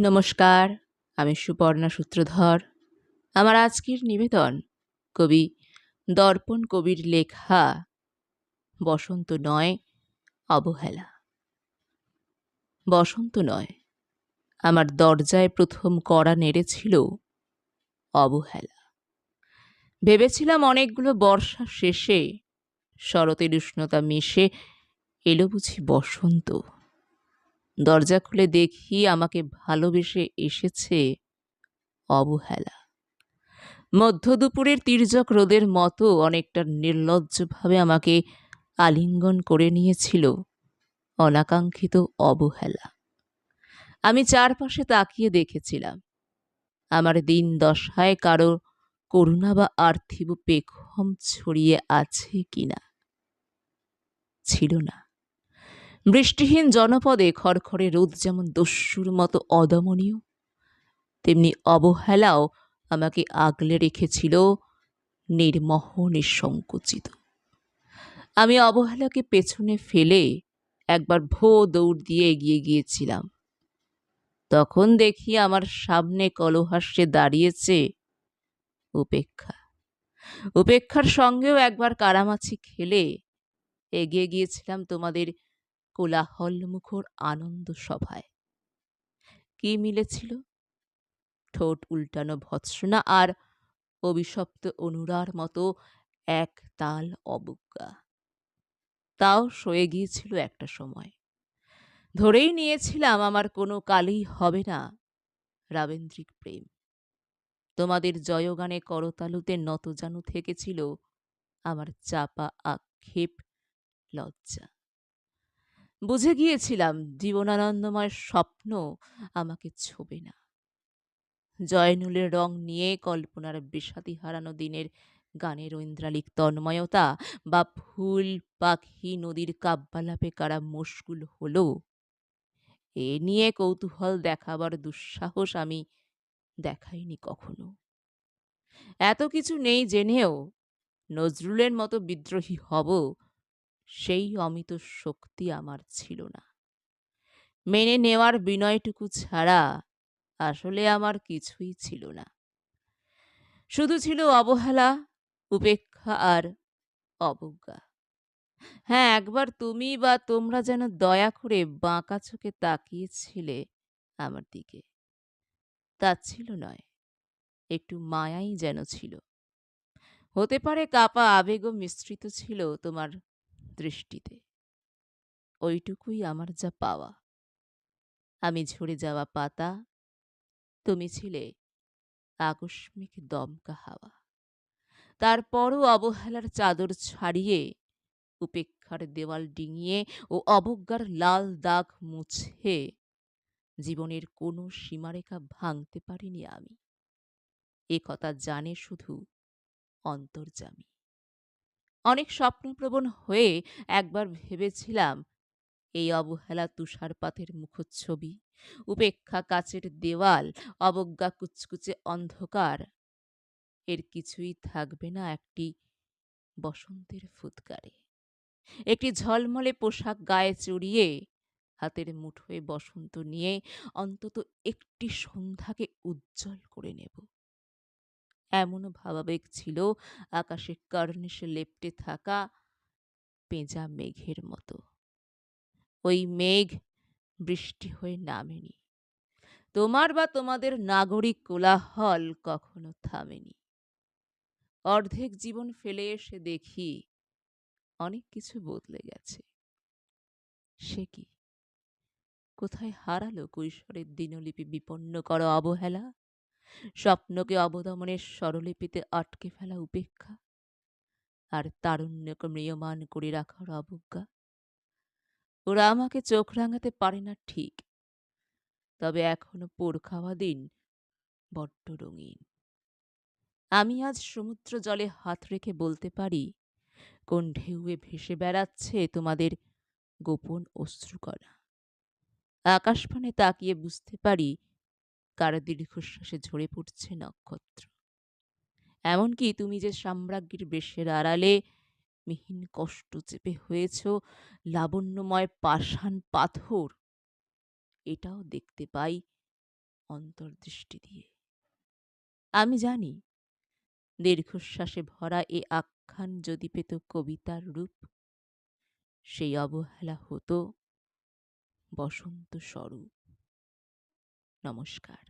নমস্কার, আমি সুপর্ণা সূত্রধর। আমার আজকের নিবেদন, কবি দর্পণ কবির লেখা বসন্ত নয়, অবহেলা। বসন্ত নয়, আমার দরজায় প্রথম কড়া নেড়েছিল অবহেলা। ভেবেছিলাম অনেকগুলো বর্ষা শেষে শরতের উষ্ণতা মিশে এলো বুঝি বসন্ত। দরজা খুলে দেখি আমাকে ভালোবেসে এসেছে অবহেলা। মধ্য দুপুরের তির্যক রোদের মতো অনেকটা নির্লজ্জভাবে আমাকে আলিঙ্গন করে নিয়েছিল অনাকাঙ্ক্ষিত অবহেলা। আমি চারপাশে তাকিয়ে দেখেছিলাম। আমার দিন দশায় কারও করুণা বা আর্থিব পেখম ছড়িয়ে আছে কিনা? ছিল না। বৃষ্টিহীন জনপদে খড়খড়ে রোদ যেমন দস্যুর মতো অদমনীয়, তেমনি অবহেলাও আমাকে আগলে রেখেছিল নির্মহ, নিঃসংকুচিত। আমি অবহেলাকে পেছনে ফেলে একবার ভো দৌড় দিয়ে এগিয়ে গিয়েছিলাম। তখন দেখি আমার সামনে কলহাস্যে দাঁড়িয়েছে উপেক্ষা। উপেক্ষার সঙ্গেও একবার কারামাছি খেলে এগিয়ে গিয়েছিলাম তোমাদের কোলাহল মুখর আনন্দ সভায়। কি মিলেছিল? ঠোঁট উল্টানো ভৎসনা আর অভিশপ্ত অনুরার মতো এক তাল অবজ্ঞা। তাও সয়ে গিয়েছিল একটা সময়। ধরেই নিয়েছিলাম, আমার কোনো কালেই হবে না, রাবেন্দ্রিক প্রেম। তোমাদের জয়গানে করতালুতে নতজানু থেকেছিল আমার চাপা আক্ষেপ লজ্জা। বুঝে গিয়েছিলাম জীবনানন্দময় স্বপ্ন আমাকে ছোবে না। জয়নুলের রং নিয়ে কল্পনার বিষাদি হারানো দিনের গানের ঐন্দ্রালিক তন্ময়তা বা ফুল পাখি নদীর কাব্যালাপে কারা মুশকুল হলো, এ নিয়ে কৌতূহল দেখাবার দুঃসাহস আমি দেখাইনি কখনো। এত কিছু নেই জেনেও নজরুলের মতো বিদ্রোহী হব সেই অমিত শক্তি আমার ছিল না। মেনে নেওয়ার বিনয়টুকু ছাড়া আসলে আমার কিছুই ছিল না। শুধু ছিল অবহেলা, উপেক্ষা আর অবজ্ঞা। হ্যাঁ একবার তুমি বা তোমরা যেন দয়া করে বাঁকা চোখে তাকিয়েছিলে আমার দিকে। তা ছিল নয়, একটু মায়াই যেন ছিল। হতে পারে কাপা আবেগও মিশ্রিত ছিল তোমার দৃষ্টিতে। ওইটুকুই আমার যা পাওয়া। আমি ঝরে যাওয়া পাতা, তুমি ছিলে আকস্মিক দমকা হাওয়া। তারপরও অবহেলার চাদর ছাড়িয়ে, উপেক্ষার দেওয়াল ডিঙিয়ে ও অবজ্ঞার লাল দাগ মুছে জীবনের কোনো সীমারেখা ভাঙতে পারিনি আমি। এ কথা জানে শুধু অন্তর্জামী অনেক স্বপ্নপ্রবণ হয়ে একবার ভেবেছিলাম, এই অবহেলা তুষারপাতের মুখচ্ছবি, উপেক্ষা কাচের দেওয়াল, অবজ্ঞা কুচকুচে অন্ধকার, এর কিছুই থাকবে না একটি বসন্তের ফুৎকারে। একটি ঝলমলে পোশাক গায়ে চড়িয়ে, হাতের মুঠোয় বসন্ত নিয়ে অন্তত একটি সন্ধ্যাকে উজ্জ্বল করে নেব। এমন ভাবাবেগ ছিল আকাশে কার্নিশে লেপ্টে থাকা পেঁজা মেঘের মতো। ওই মেঘ বৃষ্টি হয়ে নামেনি। তোমার বা তোমাদের নাগরিক কোলাহল কখনো থামেনি। অর্ধেক জীবন ফেলে এসে দেখি অনেক কিছু বদলে গেছে। সে কি? কোথায় হারালো কৈশোরের দিনলিপি বিপন্ন করা অবহেলা? স্বপ্নকে অবদমনের স্বরলিপিতে আটকে ফেলা উপেক্ষা আর তারুণ্যকে ম্রিয়মান করে রাখার অবজ্ঞা। ওরা আমাকে চোখ রাঙাতে পারে না ঠিক, তবে এখনও পোর খাওয়া দিন বড্ড রঙিন। আমি আজ সমুদ্র জলে হাত রেখে বলতে পারি, কোন ঢেউয়ে ভেসে বেড়াচ্ছে তোমাদের গোপন অশ্রুকণা। আকাশপানে তাকিয়ে বুঝতে পারি কার দীর্ঘশ্বাসে ঝরে পড়ছে নক্ষত্র। এমনকি তুমি যে সাম্রাজ্ঞীর বেশের আড়ালে মিহিন কষ্ট চেপে হয়েছ, লাবণ্যময় পাষাণ পাথর, এটাও দেখতে পাই অন্তর্দৃষ্টি দিয়ে। আমি জানি, দীর্ঘশ্বাসে ভরা এ আখ্যান যদি পেত কবিতার রূপ, সেই অবহেলা হতো বসন্ত স্বরূপ। নমস্কার